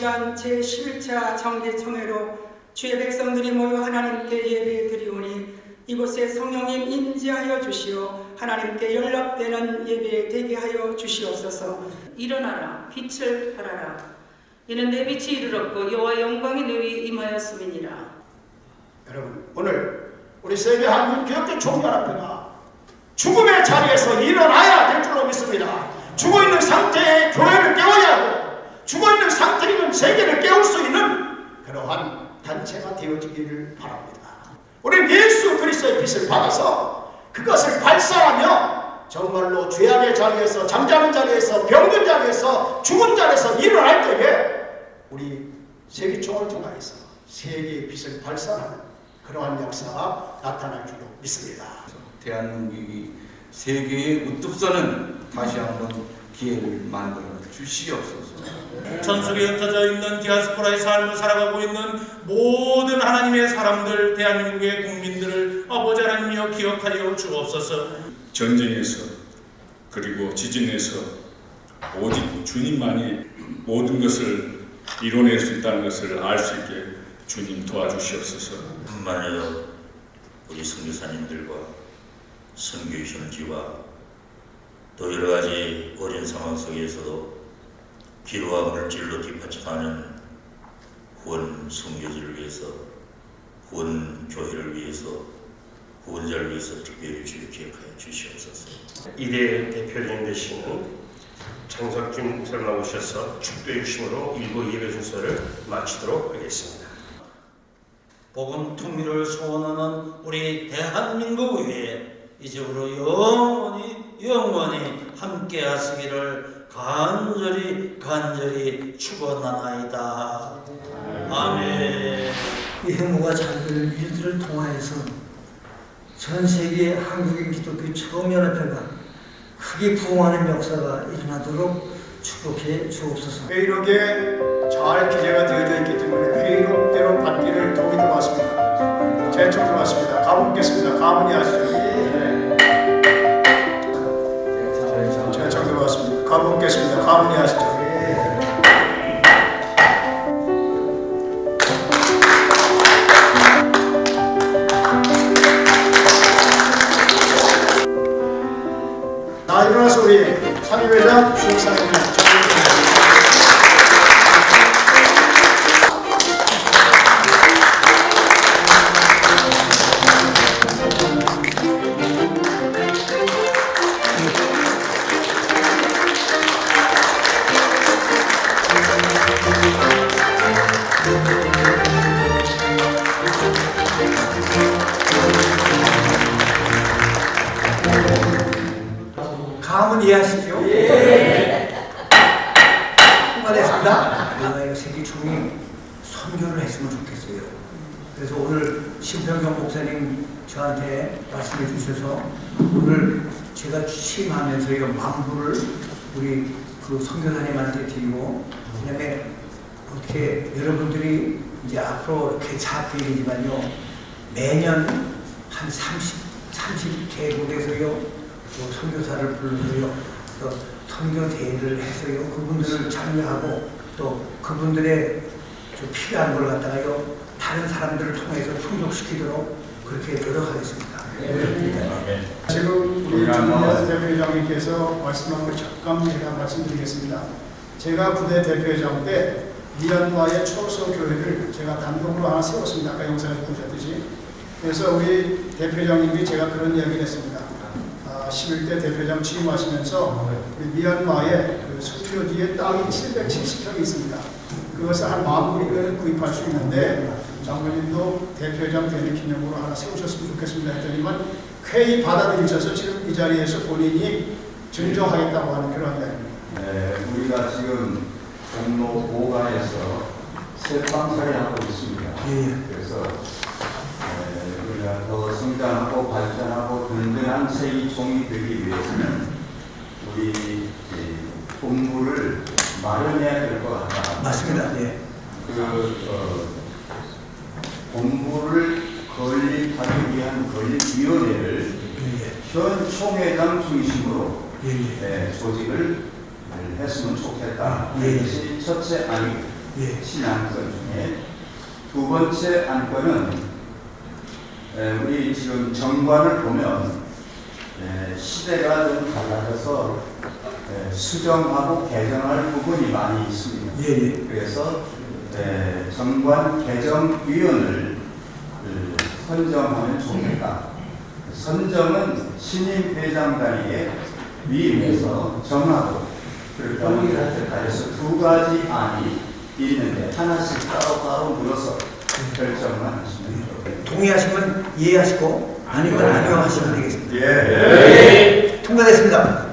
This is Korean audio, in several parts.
시간 제11차 정대총회로 주의 백성들이 모여 하나님께 예배 드리오니 이곳에 성령님 인지하여 주시어 하나님께 연락되는 예배 되게 하여 주시옵소서. 일어나라 빛을 발하라. 이는 내 빛이 이르렀고 여호와 영광이 내 위에 임하였음이니라. 여러분 오늘 우리 세계 한국 기독교 총연합회가 죽음의 자리에서 일어나야 될 줄로 믿습니다. 죽어 있는 상태의 교회를 깨워야 하고 죽어 있는 상태에 있는 세계를 깨울 수 있는 그러한 단체가 되어지기를 바랍니다. 우리는 예수 그리스도의 빛을 받아서 그것을 발사하며 정말로 죄악의 자리에서 잠자는 자리에서 병든 자리에서 죽은 자리에서 일어날 때에 우리 세계총을 통하여서 세계의 빛을 발산하는 그러한 역사가 나타날 줄로 믿습니다. 대한민국이 세계에 우뚝 서는 다시 한번 기회를 만들어 주시옵소서. 전 속에 흩어져 있는 디아스포라의 삶을 살아가고 있는 모든 하나님의 사람들, 대한민국의 국민들을 아버지 하나님이여 기억하여 주옵소서. 전쟁에서 그리고 지진에서 오직 주님만이 모든 것을 이뤄낼 수 있다는 것을 알 수 있게 주님 도와주시옵소서. 뿐만 아니라 우리 선교사님들과 선교신지와 또 여러 가지 어려운 상황 속에서도 기도와 물질로 뒷받침하는 후원 선교지를 위해서 후원 교회를 위해서 후원자를 위해서 특별히 주여 기억하여 주시옵소서. 이대 대표님 되시는 장석준 설마 오셔서 축도해 주심으로 일부 예배 순서를 마치도록 하겠습니다. 복음 통일을 소원하는 우리 대한민국 위에 이제부로 영원히 영원히 함께 하시기를 간절히 간절히 축원하나이다. 아멘. 이 행보가 잘될 일들을 통하여서 전 세계 한국인 기독교 처음 연합회가 크게 부흥하는 역사가 일어나도록 축복해 주옵소서. 회의록에 잘 기재가 되어져 있기 때문에 회의록대로 받기를 더욱이 들어왔습니다. 제청 들어왔습니다. 가보겠습니다. 가문이 하시죠. 네. 가보겠습니다. 가문이 하시죠. 자, 일어나서 우리 상임회장 주석사님 감은 이해하시죠? 예. 통과됐습니다. 우리가 세계 총이 선교를 했으면 좋겠어요. 그래서 오늘 심평경 목사님 저한테 말씀해 주셔서 오늘 제가 취임하면서요 만부를 우리 그 선교사님한테 드리고 그다음에 어떻게 여러분들이 이제 앞으로 이렇게 자폐이지만요 매년 한 30, 30개국에서요 또 선교사를 불러서요 또 선교 대회를 해서요 그분들을 참여하고 또 그분들의 좀 필요한 걸 갖다가요 다른 사람들을 통해서 충족시키도록 그렇게 노력하겠습니다. 지금 우리 정리하스 대표회장님께서 말씀한 걸 잠깐 제가 말씀드리겠습니다. 제가 부대 대표회장 때 미얀마의 초소 교회를 제가 단독으로 하나 세웠습니다. 아까 영상에서 보셨듯이. 그래서 우리 대표장님이 제가 그런 이야기를 했습니다. 아, 11대 대표장 취임하시면서 우리 미얀마의 그 수표지에 땅이 770평이 있습니다. 그것을 한 만 불이면 구입할 수 있는데 장관님도 대표장 되는 기념으로 하나 세우셨으면 좋겠습니다 했더니만 쾌히 받아들이셔서 지금 이 자리에서 본인이 증정하겠다고 하는 그런 이야기입니다. 네, 우리가 지금 종로 보가에서 새방사를 하고 있습니다. 예. 그래서 네, 우리가 더 성장하고 발전하고 든든한 세계총이 되기 위해서는 우리 이 본부를 마련해야 될 것 같다. 맞습니다. 예. 그 어, 본부를 건립하기 위한 건립위원회를 예. 현 총회장 중심으로 예. 예. 네, 조직을 네, 했으면 좋겠다. 예. 이것이 첫째 안, 예. 신안건 중에 두 번째 안건은 에, 우리 지금 정관을 보면 에, 시대가 좀 달라져서 에, 수정하고 개정할 부분이 많이 있습니다. 예, 예. 그래서 에, 정관 개정위원을 그, 선정하면 좋겠다. 선정은 신임 회장 단위에 위임해서 정하고 하는 그래서 두 가지 안이 있는데 하나씩 따로따로 물어서 결정만 하시면. 동의하시면 이해하시고 아니면 아니요 하시면 되겠습니다. 예. 통과됐습니다.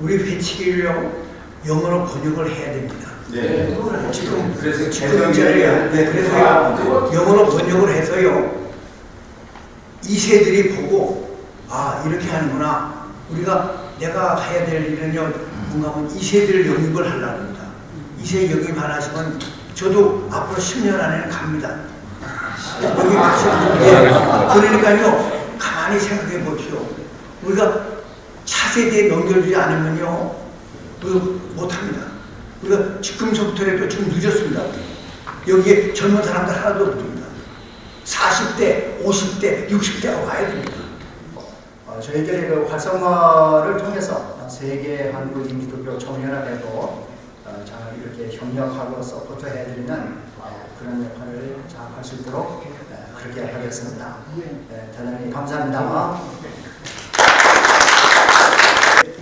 우리 회칙을요 영어로 번역을 해야 됩니다. 네. 지금 그래서 지금 이제 개정위원회 네, 그래서 영어로 번역을 해서요 이 세들이 보고 아 이렇게 하는구나 우리가 내가 해야 될 일은요 뭔가 하면 이 세들 영입을 하려고 합니다. 이 세 영입 안 하시면 저도 앞으로 10년 안에는 갑니다. 여기 가시면 그러니까요 가만히 생각해 보시오. 우리가 차세대에 넘겨주지 않으면요 못합니다. 우리가 지금서부터라도 지금 늦었습니다. 여기에 젊은 사람들 하나도 없습니다. 40대, 50대, 60대가 와야 됩니다. 어, 저희들이 그 활성화를 통해서 세계 한국 인기도교 총연합에도 어, 잘 이렇게 협력하고 서포트 해드리는 어, 그런 역할을 잘 할 수 있도록 어, 그렇게 하겠습니다. 네, 대단히 감사합니다.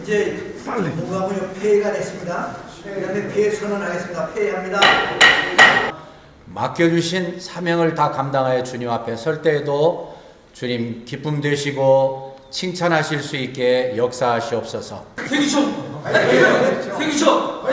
이제 하면 폐회가 됐습니다. 그 다음에 폐회 선언하겠습니다. 폐회합니다. 맡겨주신 사명을 다 감당하여 주님 앞에 설 때에도 주님 기쁨 되시고 칭찬하실 수 있게 역사하시옵소서. 생기초! 생기초!